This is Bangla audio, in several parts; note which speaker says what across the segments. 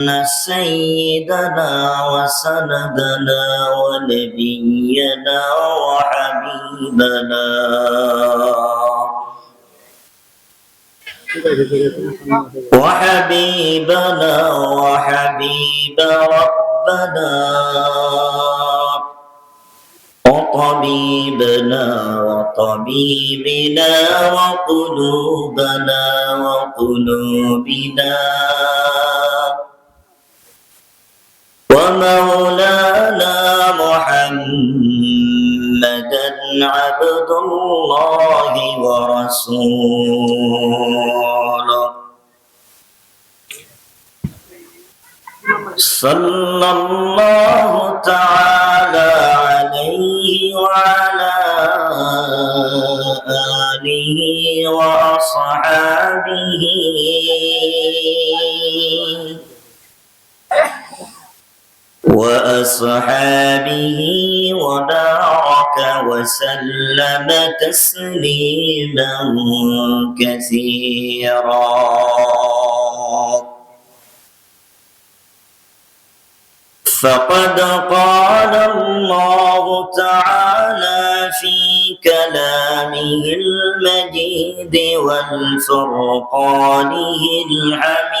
Speaker 1: سيدنا وسندنا ونبينا وحبيبنا. وحبيبنا وحبيب ربنا. وطبيبنا وطبيبنا وقلوبنا وقلوبنا. ومولانا محمدا عبد الله ورسوله. صلى الله تعالى عليه وعلى آله وأصحابه. وأصحابه وبارك وسلم تسليما كثيرا. فقد قال الله تعالى في كلامه المجيد والفرقانه الحميد.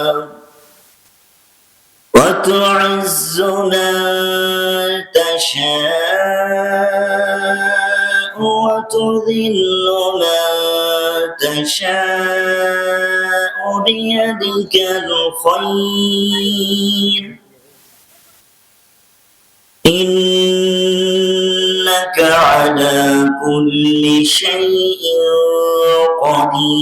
Speaker 1: وتعز تشاء وتذل من تشاء بيدك الخير. إنك على كل شيء قدير.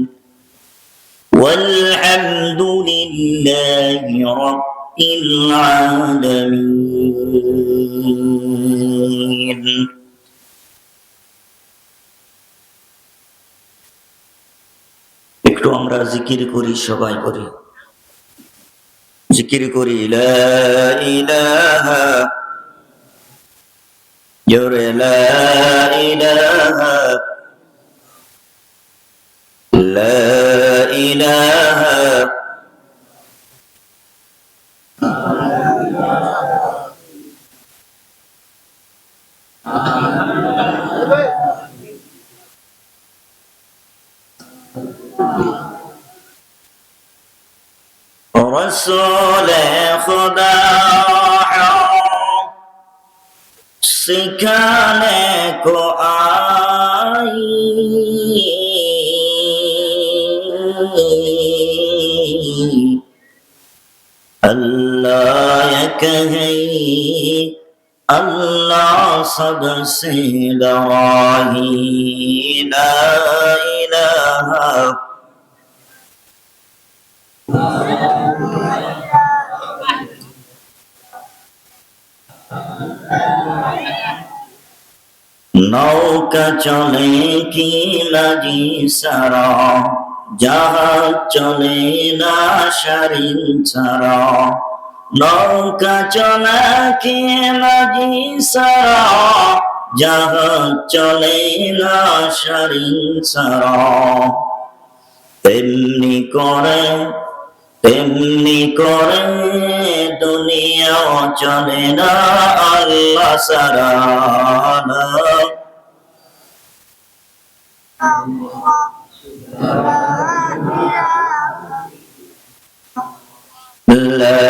Speaker 1: والحمد لله رب العالمين একটু আমরা জিকির করি সবাই করি জিকির করি লা ইলাহা জোরে লা ইলাহা লা ইলাহা صدسي دراهي لا إله নৌকা চলে কি লাগি সারা? জাহাজ চলে না সারিন ছাড়া? নৌকা চলে কি লাগি সারা জাহাজ চলে না সারিন ছাড়া তেমনি করে তেমনি করে দুনিয়াও চলে না আল্লাহ সারা। لا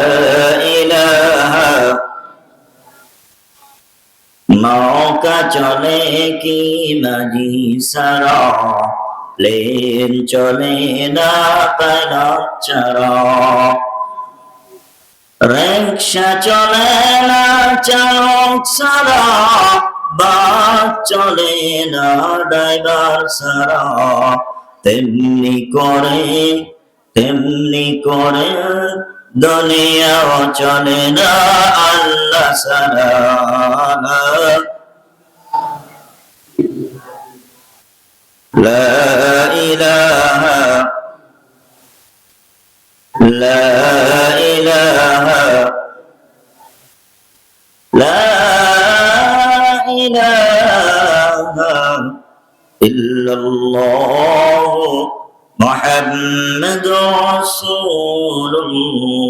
Speaker 1: إله নৌকা চলে কি মাঝি সারা প্লেন চলে না পাইলট ছাড়া রিক্সা চলে না চালক ছাড়া বাস চলে না ড্রাইভার ছাড়া তেমনি করে তেমনি করে দুনিয়াও চলে না আল্লাহ ছাড়া لا إله لا إله لا إله إلا الله محمد رسول الله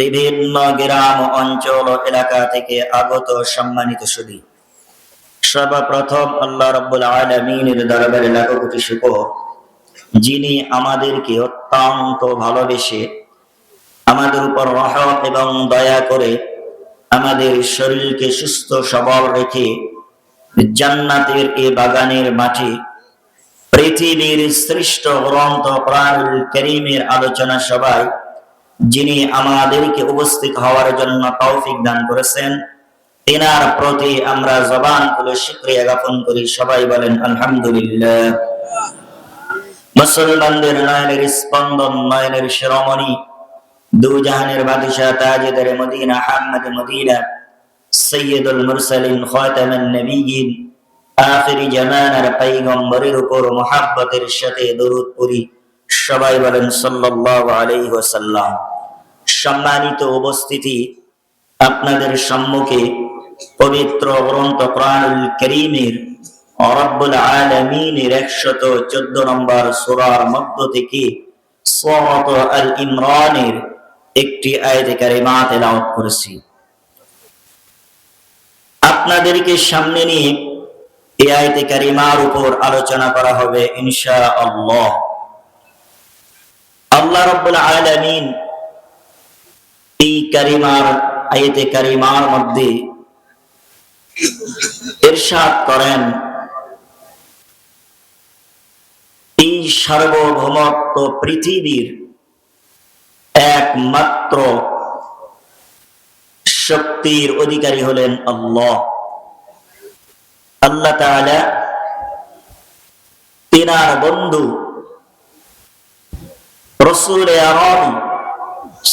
Speaker 1: বিভিন্ন গ্রাম, অঞ্চল এলাকা থেকে আগত সম্মানিত সুদী সর্বপ্রথম আল্লাহ রব্বুল আলমিনের দরবারে লাখো কোটি যিনি আমাদেরকে অত্যন্ত ভালোবেসে আমাদের উপর রহম এবং দয়া করে আমাদের শরীরকে সুস্থ, সবল রেখে জান্নাতের এ বাগানের মাঠে পৃথিবীর শ্রেষ্ঠ গ্রন্থ প্রাণ করিমের আলোচনা সভায় যিনি আমাদেরকে উপস্থিত হওয়ার জন্য তৌফিক দান করেছেন, তেনার প্রতি আমরা জবান খুলে শুক্রিয়া জ্ঞাপন করি। সবাই বলেন, আলহামদুলিল্লাহ। মুসলমানদের নয়নের স্পন্দন, নয়নের শিরোমণি দু জাহানের বাদশাহ তাজেদার মদিনা, আহমদ মদিনা, সৈয়দুল মুরসালিন, খাতামুন নবিয়িন, আখিরি জামানার পয়গম্বরের উপর মোহাব্বতের সাথে দরুদ পড়ি। সবাই বলেন ওয়াসাল্লাম। সম্মানিত উপস্থিতি আপনাদের সম্মুখে পবিত্র গ্রন্থ কোরআনুল করিমের রব্বুল আলামিনের একশত চোদ্দ নম্বর মধ্য থেকে আল ইমরানের একটি আয়াতে কারিমা তেলাওয়াত করেছি। আপনাদেরকে সামনে নিয়ে এই আয়াতে কারিমার উপর আলোচনা করা হবে ইনশাআল্লাহ। আল্লাহ রাব্বুল আলামিন এই কারিমার, আয়াতে কারিমার মধ্যে ইরশাদ করেন। এই সার্বভৌমত্ব পৃথিবীর একমাত্র শক্তির অধিকারী হলেন আল্লাহ। আল্লাহ তাআলা তিনার বন্ধু রসুল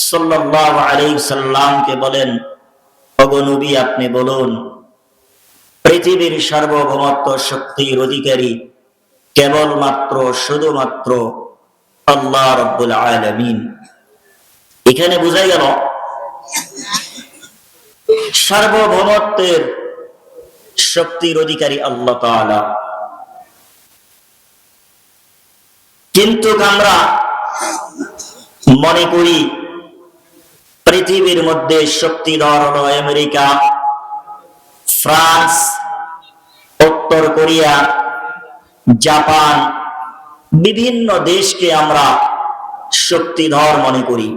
Speaker 1: সাল্লাল্লাহু আলাইহি সাল্লামকে বলেন অগনবী আপনি বলুন, পৃথিবীর সার্বভৌমত্ব শক্তির অধিকারী কেবলমাত্র, শুধুমাত্র আল্লাহ রব্বুল আলামিন। এখানে বোঝা গেল, সার্বভৌমত্বের শক্তির অধিকারী আল্লাহ কিন্তু আমরা মনে করি পৃথিবীর মধ্যে শক্তিধর হলো আমেরিকা। ফ্রান্স, উত্তর কোরিয়া, জাপান, বিভিন্ন দেশকে আমরা শক্তিধর মনে করি।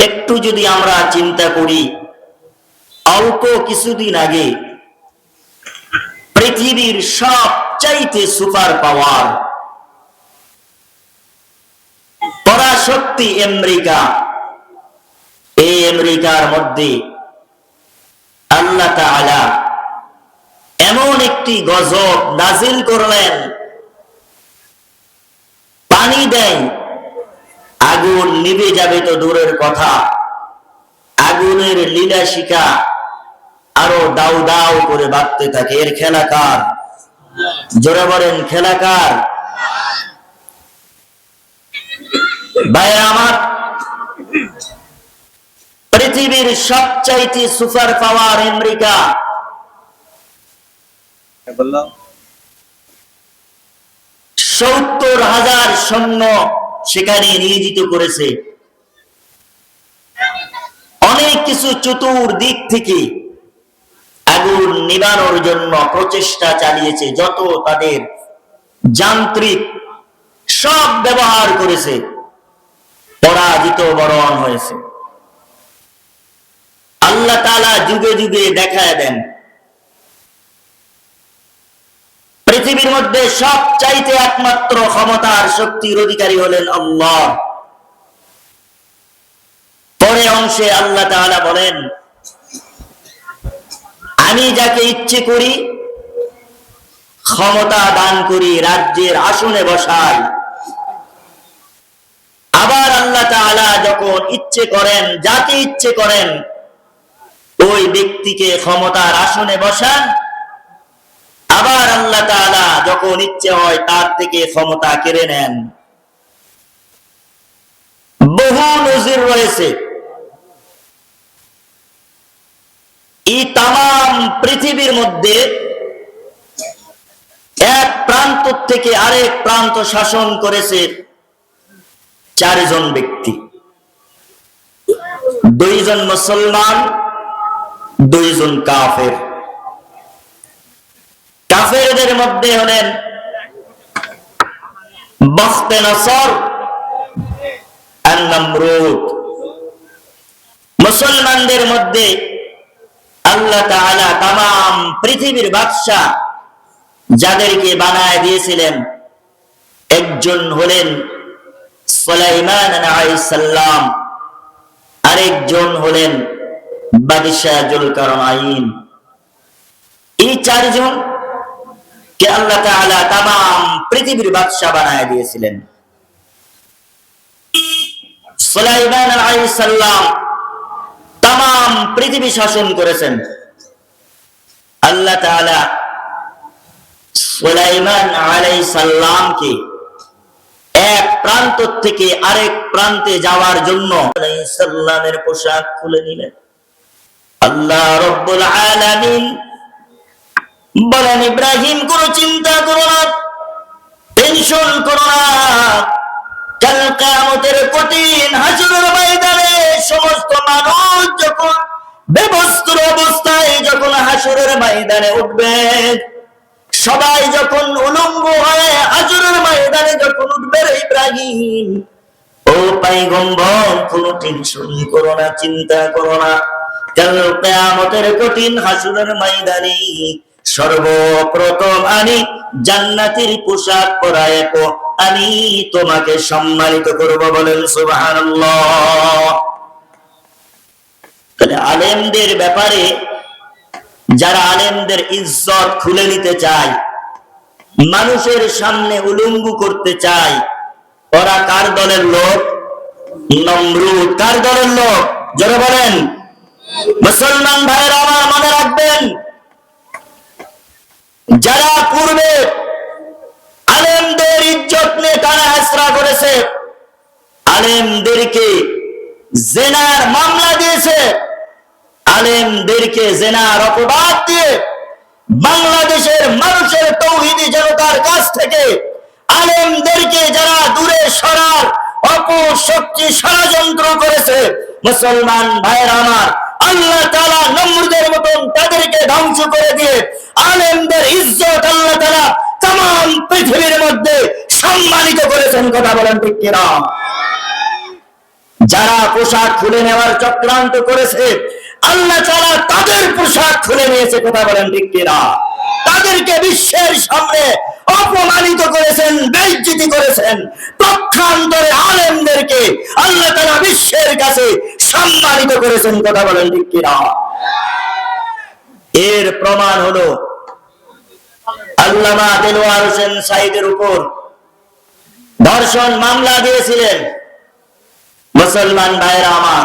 Speaker 1: একটু যদি আমরা চিন্তা করি, অল্প কিছুদিন আগে পৃথিবীর সবচাইতে সুপার পাওয়ার শক্তি আমেরিকা। এই আমেরিকার মধ্যে আল্লাহ তাআলা এমন একটি গজব নাজিল করলেন। পানি দেয়, আগুন নিভে যাবে তো দূরের কথা। আগুনের লীলা শিখা আরও দাউ দাউ করে বাড়তে থাকে। এর খেলাকার, জোরে বলেন খেলাকার। আমার পৃথিবীর সবচাইতে সুপার পাওয়ার আমেরিকা। সত্তর হাজার সৈন্য সেখানে নিয়োজিত করেছে। অনেক কিছু চতুর দিক থেকে আগুন নিবানোর জন্য প্রচেষ্টা চালিয়েছে যত তাদের যান্ত্রিক সব ব্যবহার করেছে। পরাজিত বরণ হয়েছে। আল্লাহ তালা যুগে যুগে দেখায় দেন। পৃথিবীর মধ্যে সব চাইতে একমাত্র ক্ষমতার শক্তির অধিকারী হলেন আল্লাহ। পরে অংশে আল্লাহ তাআলা বলেন, আমি যাকে ইচ্ছে করি, ক্ষমতা দান করি, রাজ্যের আসনে বসাই। আবার আল্লাহ যখন ইচ্ছে করেন, যাকে ইচ্ছে করেন, ওই ব্যক্তিকে ক্ষমতার আসনে বসান। আবার আল্লাহ যখন ইচ্ছে হয়, তার থেকে ক্ষমতা কেড়ে নেন। বহু নজির রয়েছে। এই তাম পৃথিবীর মধ্যে এক প্রান্ত থেকে আরেক প্রান্ত শাসন করেছে। চারজন ব্যক্তি। দুইজন মুসলমান, দুইজন কাফের। কাফেরদের মধ্যে হলেন মুসলমানদের মধ্যে আল্লাহ তাআলা তাম পৃথিবীর বাদশাহ যাদেরকে বানায় দিয়েছিলেন, একজন হলেন সুলাইমান আরেকজন হলেন এই চারজন কে আল্লাহ তাআলা পৃথিবীর বাদশাহ বানায় দিয়েছিলেন। সুলাইমান পৃথিবী শাসন করেছেন। আল্লাহ তাআলা সুলাইমান এক প্রান্ত থেকে আরেক প্রান্তে যাওয়ার জন্য আলাইহিস সালামের পোশাক খুলে নিলেন। আল্লাহ রব্বুল আলামিন বলেন, ইব্রাহিম, কোনো চিন্তা করো না, টেনশন করো না। কাল কিয়ামতের কঠিন হাসরের ময়দানে সমস্ত মানুষ যখন বেবস্ত্র অবস্থায় যখন হাসরের ময়দানে উঠবে সবাই যখন উলঙ্গ হয়ে হাসরের ময়দানে যখন উঠবে ইব্রাহিম, ও পাইগম্বর কোনো টেনশন করো না, চিন্তা করো না। কাল কিয়ামতের কঠিন হাসরের ময়দানে সর্বপ্রথম আমি জান্নাতের পোশাক পরায় আমি তোমাকে সম্মানিত করব বলেন সুবহানাল্লাহ। তাহলে আলেমদের ব্যাপারে যারা আলেমদের ইজ্জত খুলে নিতে চায়, মানুষের সামনে উলঙ্গু করতে চায়, ওরা কার দলের লোক? নমরুদ। কার দলের লোক? যারা বলেন। মুসলমান ভাইয়েরা আমার মনে রাখবেন, যারা পূর্বে আলেমদের ইজ্জত নিয়ে টানা হেসরা করেছে, আলেমদেরকে জেনার মামলা দিয়েছে আলেমদেরকে জেনার অপবাদ দিয়ে বাংলাদেশের মানুষের তৌহিদি জনতার কাছ থেকে আলেমদেরকে যারা দূরে সরার অপশক্তি ষড়যন্ত্র করেছে, মুসলমান ভাইয়ের আমার, আল্লাহ তালা নমরুদের মতন তাদেরকে ধ্বংস করে দিয়ে আলেমদের ইজ্জত আল্লাহ তালা তাম পৃথিবীর মধ্যে সম্মানিত করেছেন, কথা বলেন ঠিক যারা পোশাক খুলে নেওয়ার চক্রান্ত করেছে আল্লাহ তাআলা তাদের পোশাক খুলে নিয়েছে, কথা বলেন কিনা? তাদেরকে বিশ্বের সামনে অপমানিত করেছেন, বেইজ্জতি করেছেন। পক্ষান্তরে আলেমদেরকে আল্লাহ তারা বিশ্বের কাছে সম্মানিত করেছেন, কথা বলেন কিনা? এর প্রমাণ হলো আল্লামা দেলোয়ার হোসেন সাইদের উপর ধর্ষণ মামলা দিয়েছিলেন। মুসলমান ভাইরা আমার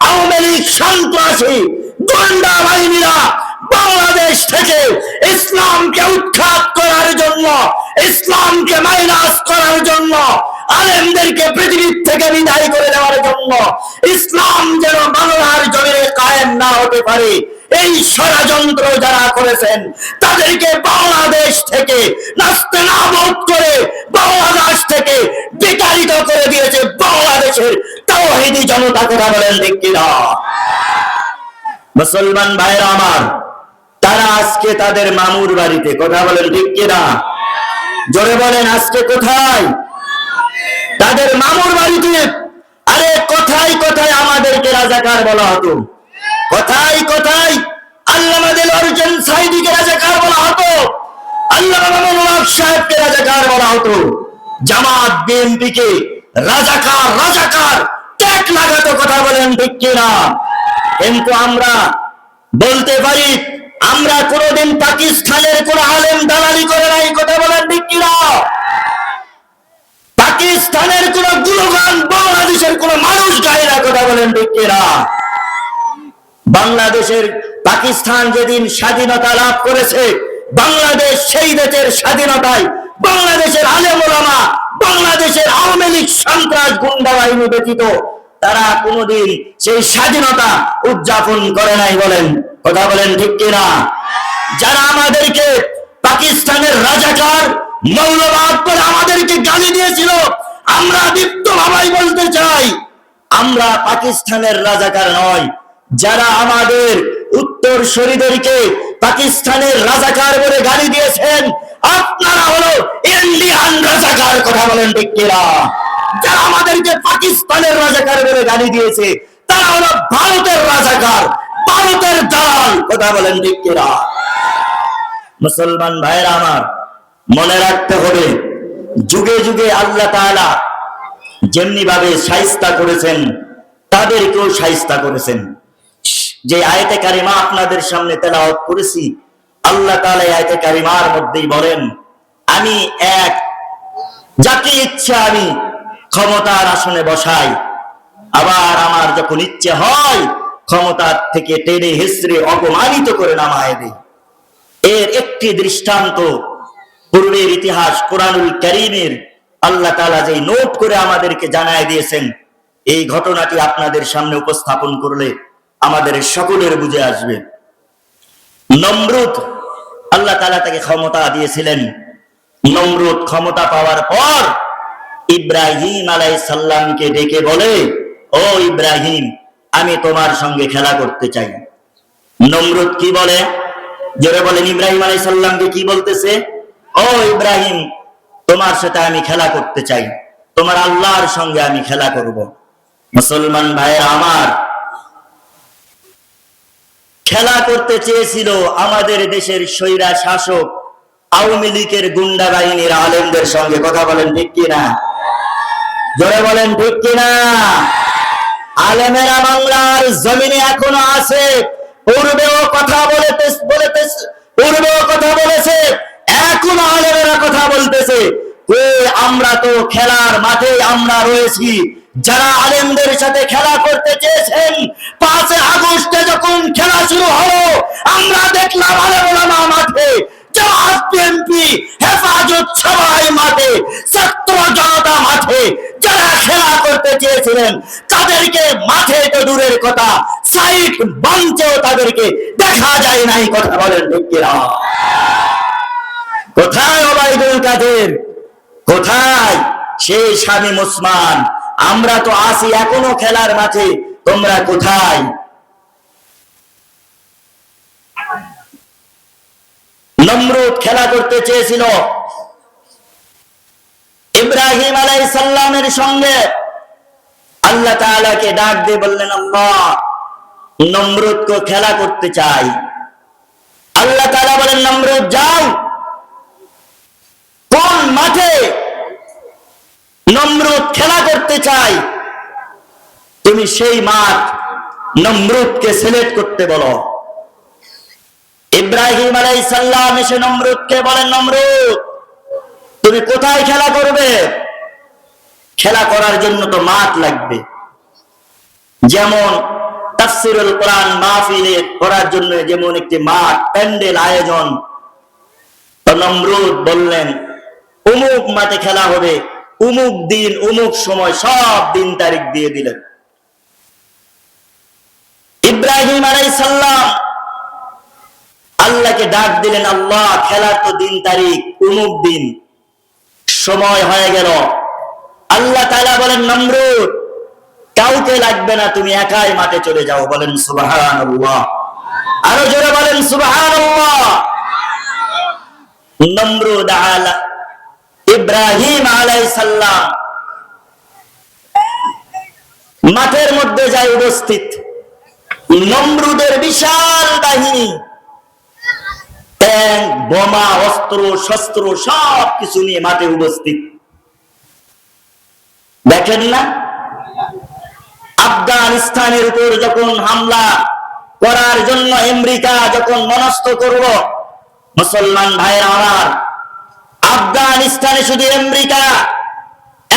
Speaker 1: আওয়ামী লীগ সন্ত্রাসী গোয়েন্দা বাহিনীরা বাংলাদেশ থেকে ইসলামকে উৎখাত করার জন্য, ইসলামকে মাইনাস করার জন্য, আলেমদেরকে পৃথিবীর থেকে বিদায় করে দেওয়ার জন্য, ইসলাম যেন বাংলার জমিনে কায়েম না হতে পারে। এই ষড়যন্ত্র যারা করেছেন, তাদেরকে বাংলাদেশ থেকে নাস্তে নাবদ করে বাংলাদেশ থেকে বিতাড়িত করে দিয়েছে বাংলাদেশের তাওহিদি জনতা কথা বলেন ঠিক কিনা? মুসলমান ভাইরা আমার, তারা আজকে তাদের মামুর বাড়িতে কথা বলেন ঠিক কিনা? জোরে বলেন, আজকে কোথায়? তাদের মামুর বাড়িতে, আরে কোথায় কোথায় আমাদেরকে রাজাকার বলা হতো? কোথায় কোথায়? আল্লাহ অর্জুন সাইদিকে রাজাকার বলা হতো। আল্লাহ সাহেবকে রাজাকার বলা হতো। জামাত, বিএনপিকে রাজাকার রাজাকার ট্যাগ লাগাতো কথা বলেন, ঠিক কিনা? কিন্তু আমরা বলতে পারি, আমরা কোনোদিন পাকিস্তানের কোন আলেম দালালি করে নাই কথা বলেন, ঠিক কিনা? পাকিস্তানের কোন গুণগান বাংলাদেশের কোন মানুষ গায়ে না কথা বলেন, ঠিক কিনা? বাংলাদেশের পাকিস্তান যেদিন স্বাধীনতা লাভ করেছে, বাংলাদেশ সেই দেশের স্বাধীনতায় বাংলাদেশের আলেম ওলামা বাংলাদেশের আওয়ামী লীগ সন্ত্রাস গুন্ডা বাহিনী ব্যতীত তারা কোনোদিন সেই স্বাধীনতা উদযাপন করে নাই বলেন। কথা বলেন ঠিক কিনা? যারা আমাদেরকে পাকিস্তানের রাজাকার মৌলবাদ করে আমাদেরকে গালি দিয়েছিল, আমরা দীপ্ত ভাবাই বলতে চাই, আমরা পাকিস্তানের রাজাকার নয়। যারা আমাদের উত্তর শরীদেরকে পাকিস্তানের রাজাকার বলে গালি দিয়েছেন আপনারা হলো ইন্ডিয়ান রাজাকার কথা বলেন কিনা? যারা আমাদেরকে পাকিস্তানের রাজাকার বলে গালি দিয়েছে, তারা হলো ভারতের রাজাকার, ভারতের দালাল, কথা বলেন কিনা? মুসলমান ভাইরা আমার, মনে রাখতে হবে, যুগে যুগে আল্লাহ তাআলা যেমনি ভাবে সাইস্তা করেছেন, তাদেরকেও সাইস্তা করেছেন। যে আয়তে কারিমা আপনাদের সামনে তেলাওয়াত করেছি আল্লাহ তাআলা আয়তে কারিমার মধ্যেই বলেন, আমি এক, যাকে ইচ্ছা আমি ক্ষমতার আসনে বসাই। আবার আমার যখন ইচ্ছে হয়, ক্ষমতার থেকে টেনে হেসড়ে অপমানিত করে নামায় দেই। এর একটি দৃষ্টান্ত পূর্বের ইতিহাস, কোরআনুল করিমের আল্লাহ তাআলা যে নোট করে আমাদেরকে জানায় দিয়েছেন, এই ঘটনাটি আপনাদের সামনে উপস্থাপন করলে আমাদের সকলের বুঝে আসবে। নমরুদ আল্লাহ তাআলা তাকে ক্ষমতা দিয়েছিলেন। নমরুদ ক্ষমতা পাওয়ার পর ইব্রাহিম আলাই সাল্লামকে ডেকে বলে, ও ইব্রাহিম, আমি তোমার সঙ্গে খেলা করতে চাই। নমরুদ কি বলে? জোরে বলেন, ইব্রাহিম আলাই সাল্লামকে কি বলতেছে? ও ইব্রাহিম, তোমার সাথে আমি খেলা করতে চাই। তোমার আল্লাহর সঙ্গে আমি খেলা করব। মুসলমান ভাইয়ের আমার খেলা করতে চেয়েছিল আমাদের দেশের স্বৈরা শাসক আওয়ামী লীগের গুন্ডা বাহিনীর আলেমদের সঙ্গে। কথা বলেন ঠিক কিনা? জোরে বলেন ঠিক কিনা? আলেমেরা বাংলার জমিনে এখনও আছে। পূর্বেও কথা বলেতে পূর্বেও কথা বলেছে। এখনও আলেমেরা কথা বলতেছে। আমরা তো খেলার মাঠে আমরা রয়েছি। যারা আলেমদের সাথে খেলা করতে চেয়েছেন, পাঁচ আগস্টে যখন খেলা শুরু হলো, আমরা দেখলাম আলেমা মাঠে মাঠে তাদেরকে তো দূরের কথা, সাইট তাদেরকে দেখা যায় নাই বলেন কোথায় কোথায়? সেই স্বামী মুসমান আমরা তো আসি এখনও খেলার মাঠে, তোমরা কোথায়? নমরুদ খেলা করতে চেয়েছিল। ইব্রাহিম আলাই সাল্লামের সঙ্গে আল্লাহ তাআলাকে ডাক দিয়ে বললেন, আল্লাহ নমরুদকে খেলা করতে চাই। আল্লাহ তাআলা বলেন, নমরুদ, যাও। কোন মাঠে নমরুদ খেলা করতে চাই। তুমি সেই মাঠ নমরুদকে সিলেক্ট করতে বলো। ইব্রাহিম আলাই সাল্লাম এসে নমরুদকে বলেন নমরুদ, তুমি কোথায় খেলা করবে? খেলা করার জন্য তো মাঠ লাগবে। যেমন তাফসিরুল কোরআন মাহফিলে করার জন্য যেমন একটি মাঠ, প্যান্ডেল আয়োজন। নমরুদ বললেন উমুক মাঠে খেলা হবে। উমুক দিন, উমুক সময় সব দিন তারিখ দিয়ে দিলেন। ইব্রাহিম আলাই সাল্লাম আল্লাহকে ডাক দিলেন, আল্লাহ, খেলার তো দিন তারিখ, উমুক দিন, সময় হয়ে গেল। আল্লাহ তালা বলেন, নমরুদ, কাউকে লাগবে না, তুমি একাই মাঠে চলে যাও। বলেন, সুবহানাল্লাহ। আরও জোরে বলেন, সুবহানাল্লাহ। নমরুদ আলা ইব্রাহিম আলাইহিস সালাম মাঠের মধ্যে যায় উপস্থিত। নমরুদের বিশাল বাহিনী বোমা, অস্ত্র, শস্ত্র সব কিছু নিয়ে মাঠে উপস্থিত। দেখেন না? আফগানিস্তানের উপর যখন হামলা করার জন্য আমেরিকা যখন মনস্থ করল মুসলমান ভাইয়ের আমার আফগানিস্তানে শুধু আমেরিকা,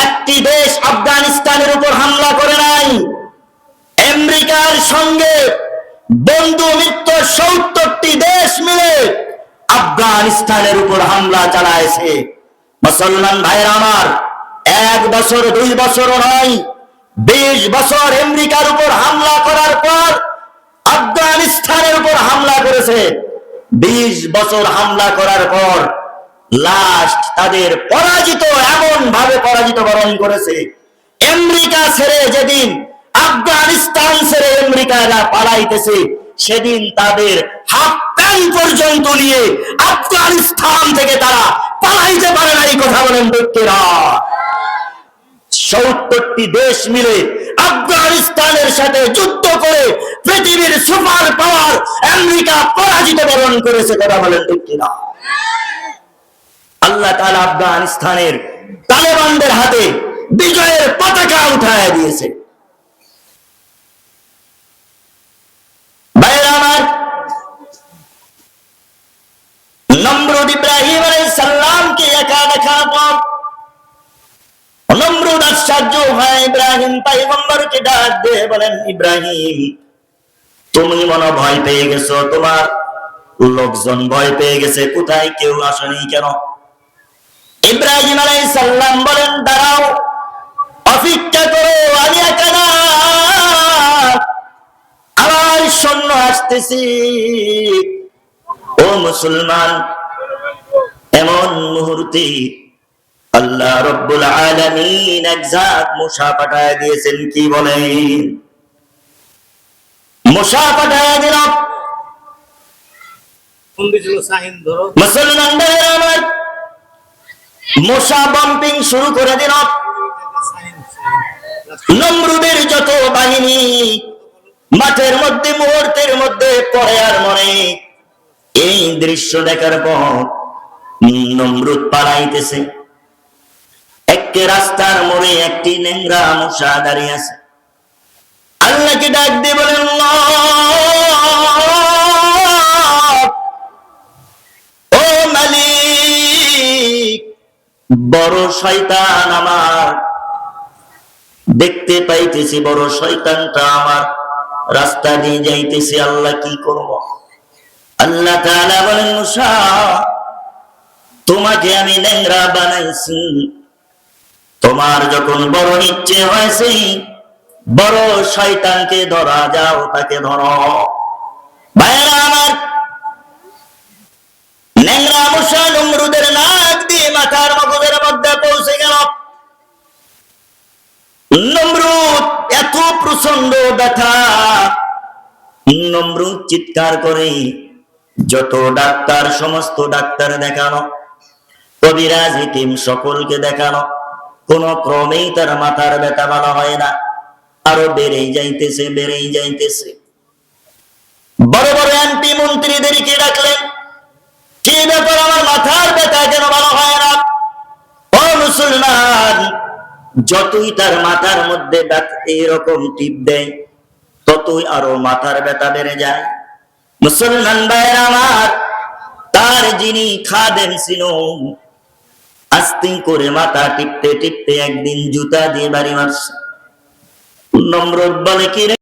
Speaker 1: একটি দেশ আফগানিস্তানের উপর হামলা করে নাই। আমেরিকার সঙ্গে বন্ধু, মিত্র সত্তরটি দেশ মিলে আফগানিস্তানের উপর হামলা চালায়ছে। মুসলমান ভাইয়ের আমার, এক বছর, দুই বছর নয়, বিশ বছর আমেরিকার উপর হামলা করার পর আফগানিস্তানের উপর হামলা করেছে। বিশ বছর হামলা করার পর লাস্ট তাদের পরাজিত এমন ভাবে পরাজিত বরণ করেছে। আমেরিকা ছেড়ে যেদিন, আফগানিস্তান ছেড়ে আমেরিকারা পালাইতেছে, সেদিন তাদের হাফ প্যান্ট পর্যন্ত নিয়ে আফগানিস্তান থেকে তারা পালাইতে পারে না, এই কথা বলেন ব্যক্তিরা। সত্তরটি দেশ মিলে আফগানিস্তানের সাথে যুদ্ধ করে পৃথিবীর সুপার পাওয়ার আমেরিকা পরাজিত বরণ করেছে, কথা বলেন ব্যক্তিরা। আল্লাহ তাআলা আফগানিস্তানের তালেবানদের হাতে বিজয়ের পতাকা উঠায় দিয়েছে। তুমি মনে ভয় পেয়ে গেছো? তোমার লোকজন ভয় পেয়ে গেছে। কোথায়? কেউ আসেনি কেন? ইব্রাহিম আলাইহিস সাল্লাম বলেন দাঁড়াও অপেক্ষা করো আমি একা না। আমার সৈন্য আসতেছি। ও মুসলমান এমন মুহূর্তে আল্লাহ রব্বুল আলামিন একজাত মুসা পাঠায় দিয়েছেন কি বলেন? মুসা পাঠায় দিল মুসলমান আমার মশা বাম্পিং শুরু করে দিল। নমরুদের যত বাহিনী মাঠের মধ্যে, মুহূর্তের মধ্যে পড়ে আর মনে এই দৃশ্য দেখার পর নমরুদ পালাইতেছে। একটি রাস্তার মোড়ে একটি নেংরা মশা দাঁড়িয়ে আছে। আল্লাহকে ডাক দিয়ে বলেন বড় শয়তান আমার। দেখতে পাইতেছি বড় শয়তানটা আমার। রাস্তা দিয়ে যাইতেছি, আল্লাহ কি করব? আল্লাহ তাআলা বলেন তোমাকে আমি ল্যাংরা বানাইছি। তোমার যখন বড় ইচ্ছে হয়েছে, বড় শয়তানকে ধরা যাও, তাকে ধরো। ভাইরা আমার ল্যাংরা মুসা নমরুদের দিয়ে মাথার মগজের মধ্যে পৌঁছে গেল। নমরুদ, এত প্রচণ্ড ব্যথা। নমরুদ চিৎকার করে যত ডাক্তার, সমস্ত ডাক্তার দেখানো। কবিরাজ হিকিম সকলকে দেখানো। কোন ক্রমেই তার মাথার ব্যথা ভালো হয় না। আরও বেড়েই যাইতেছে বেড়েই যাইতেছে। বড় বড় এমপি মন্ত্রীদেরকে ডাকলেন। কি ব্যাপার আমার মাথার ব্যথা কেন ভালো হয় না? ও মুসলমান, যতই তার মাথার মধ্যে এরকম টিপ দেয়, ততই আরও মাথার ব্যথা বেড়ে যায়। মুসলমান ভাইয়ের আমার, তার যিনি খাদেম ছিল আস্তে করে মাথা টিপতে টিপতে একদিন জুতা দিয়ে বাড়ি মারছে। নম্রত বলে, কি